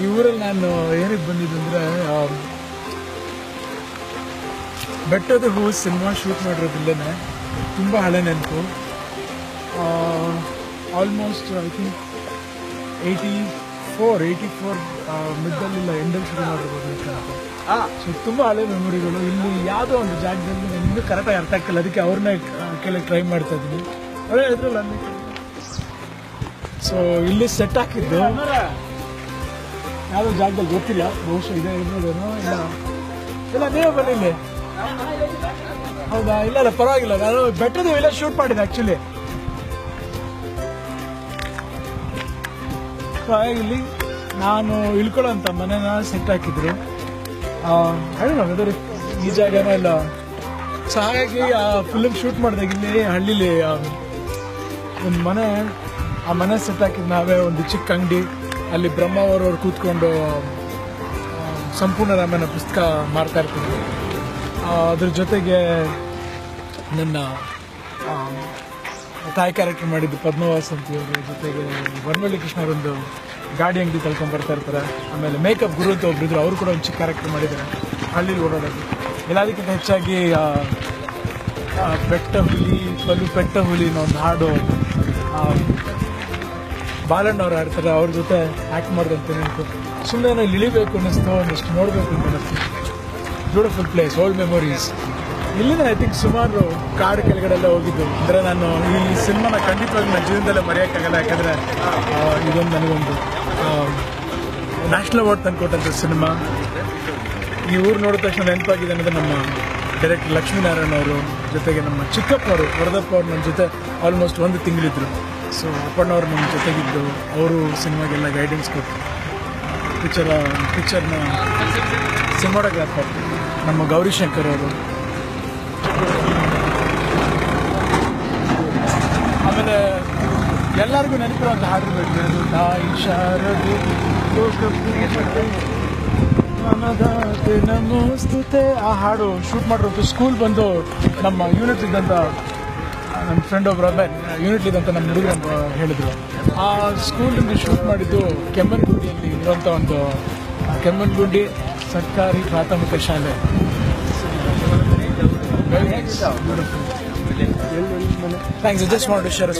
ಈ ಊರಲ್ಲಿ ನಾನು ಏನಕ್ಕೆ ಬಂದಿದ್ದು ಅಂದರೆ ಬೆಟ್ಟದ ಹೂ ಸಿನಿಮಾ ಶೂಟ್ ಮಾಡಿರೋದಿಲ್ಲೇ ತುಂಬ ಹಳೆ ನೆನಪು. Almost I think eighty four eighty four ಮಿಡ್ಡಲ್ಲಿಲ್ಲ ಎಂಡಲ್ಲಿ ಶುರು ಮಾಡಿರ್ಬೋದು ಸೊ ತುಂಬ ಹಳೆ ಮೆಮೊರಿಗಳು ಇಲ್ಲಿ ಯಾವುದೋ ಒಂದು ಜಾಗದಲ್ಲಿ ನನಗೆ ಇನ್ನೂ ಕರೆಕ್ಟಾಗಿ ಅರ್ಥ ಆಗ್ತಿಲ್ಲ. ಅದಕ್ಕೆ ಅವ್ರನ್ನ ಕೇಳಕ್ಕೆ ಟ್ರೈ ಮಾಡ್ತಾ ಇದ್ದೀನಿ. ಅವರೇ ಹೇಳಿದ್ರಲ್ಲ ಅಲ್ಲಿ ಸೊ ಇಲ್ಲಿ ಸೆಟ್ ಹಾಕಿದ್ದು. ಯಾವುದೋ ಜಾಗದಲ್ಲಿ ಗೊತ್ತಿಲ್ಲ. ಬಹುಶಃ ಇದೆ ಇರ್ಬೋದೇನೋ ಇಲ್ಲ. ಇಲ್ಲ, ನೀವೇ ಬನ್ನಿ ಇಲ್ಲಿ. ಹೌದಾ? ಇಲ್ಲ ಇಲ್ಲ, ಪರವಾಗಿಲ್ಲ. ನಾನು ಬೆಟ್ಟದ ಇಲ್ಲ ಶೂಟ್ ಮಾಡಿದೆ ಆಕ್ಚುಲಿ ಇಲ್ಲಿ ನಾನು ಇಳ್ಕೊಳ್ಳೋಂಥ ಮನೆನ ಸೆಟ್ ಹಾಕಿದ್ರು. ಹೇಳೋಣ ವೆದರ್ ಈ ಜಾಗನೋ ಇಲ್ಲ. ಸೊ ಹಾಗಾಗಿ ಆ ಫಿಲ್ಮ್ ಶೂಟ್ ಮಾಡಿದಾಗ ಇಲ್ಲಿ ಹಳ್ಳಿಲಿ ಒಂದು ಮನೆ ಆ ಮನೆ ಸೆಟ್ ಹಾಕಿದ್ ನಾವೇ ಒಂದು ಚಿಕ್ಕ ಅಂಗಡಿ. ಅಲ್ಲಿ ಬ್ರಹ್ಮ ಅವರವ್ರು ಕೂತ್ಕೊಂಡು ಸಂಪೂರ್ಣ ರಾಮನ ಪುಸ್ತಕ ಮಾಡ್ತಾ ಇರ್ತಿದ್ರು. ಅದ್ರ ಜೊತೆಗೆ ನನ್ನ ತಾಯಿ ಕ್ಯಾರೆಕ್ಟರ್ ಮಾಡಿದ್ದು ಪದ್ಮವಾಸ್ ಅಂತ ಇವ್ರ. ಜೊತೆಗೆ ವನವಳ್ಳಿ ಕೃಷ್ಣರೊಂದು ಗಾಡಿ ಅಂಗಡಿ ತಳ್ಕೊಂಡ್ ಬರ್ತಾ ಇರ್ತಾರೆ. ಆಮೇಲೆ ಮೇಕಪ್ ಗುರು ಅಂತ ಒಬ್ರು ಅವರು ಕೂಡ ಒಂದು ಚಿಕ್ಕ ಕ್ಯಾರೆಕ್ಟರ್ ಮಾಡಿದ್ದಾರೆ. ಹಳ್ಳಿಲಿ ಓಡಾಡೋದು. ಎಲ್ಲದಕ್ಕಿಂತ ಹೆಚ್ಚಾಗಿ ಬೆಟ್ಟ ಹುಲಿ, ಕಲ್ಲು ಬೆಟ್ಟ ಹುಲಿ ಒಂದು ಹಾಡು ಆ, ಬಾಲಣ್ಣವ್ರು ಆಡ್ತಾರೆ ಅವ್ರ ಜೊತೆ ಆ್ಯಕ್ಟ್ ಮಾಡಿದಂತೆ ನೆನಪು ಸುಮ್ಮನೆ ನಾನು ಇಳಿಬೇಕು ಅನ್ನಿಸ್ತು ಒಂದಷ್ಟು ನೋಡಬೇಕು ಅಂತ ಅನ್ನಿಸ್ತು. ಬ್ಯೂಟಿಫುಲ್ ಪ್ಲೇಸ್ ಓಲ್ಡ್ ಮೆಮೊರೀಸ್ ಇಲ್ಲಿನ ಐ ತಿಂಕ್ ಸುಮಾರು ಕಾಡು ಕೆಳಗಡೆ ಎಲ್ಲ ಹೋಗಿದ್ದು. ಅಂದರೆ ನಾನು ಈ ಸಿನಿಮಾನ ಖಂಡಿತವಾಗಿ ನನ್ನ ಜೀವನದಲ್ಲೇ ಮರೆಯೋಕ್ಕಾಗಲ್ಲ ಯಾಕಂದರೆ ಇದೊಂದು ನನಗೊಂದು ನ್ಯಾಷನಲ್ ಅವಾರ್ಡ್ ತಂದುಕೊಟ್ಟಂಥ ಸಿನಿಮಾ. ಈ ಊರು ನೋಡಿದ ತಕ್ಷಣ ನೆನಪಾಗಿದೆ ಅನ್ನೋದು ನಮ್ಮ ಡೈರೆಕ್ಟರ್ ಲಕ್ಷ್ಮೀನಾರಾಯಣ ಅವರು ಜೊತೆಗೆ ನಮ್ಮ ಚಿಕ್ಕಪ್ಪ ಅವರು ವರದಪ್ಪ ಅವರು ನನ್ನ ಜೊತೆ ಆಲ್ಮೋಸ್ಟ್ ಒಂದು ತಿಂಗಳಿದ್ರು. ಸೊ ಅಪ್ಪಣ್ಣವ್ರು ನಮ್ಮ ಜೊತೆಗಿದ್ದು, ಅವರು ಸಿನಿಮಾಗೆಲ್ಲ ಗೈಡೆನ್ಸ್ ಕೊಟ್ಟು ಪಿಕ್ಚರ ಪಿಕ್ಚರ್ನ ಸಿನಿಮಾಟೋಗ್ರಾಫರ್ ನಮ್ಮ ಗೌರಿ ಶಂಕರ್ ಅವರು. ಆಮೇಲೆ ಎಲ್ಲರಿಗೂ ಒಂದು ಹಾಡು ಬೇಕು ತಾಯಿ ಶಾರದು ನಮೋಸ್ತುತೆ. ಆ ಹಾಡು ಶೂಟ್ ಮಾಡಿರೋದು ಸ್ಕೂಲ್ ಬಂದು ನಮ್ಮ ಯೂನಿಟ್ ಇದ್ದಂಥ ನಮ್ಮ ಫ್ರೆಂಡ್ ಒಬ್ಬರು ಯೂನಿಟ್ ಅಂತ ನಮ್ಮ ಹುಡುಗರು ಹೇಳಿದ್ರು. ಆ ಸ್ಕೂಲಿಂದ ಶೂಟ್ ಮಾಡಿದ್ದು ಕೆಮ್ಮನ್ಗುಂಡಿಯಲ್ಲಿ ಇರುವಂಥ ಒಂದು ಕೆಮ್ಮನ್ಗುಂಡಿ ಸರ್ಕಾರಿ ಪ್ರಾಥಮಿಕ ಶಾಲೆ. Thanks just share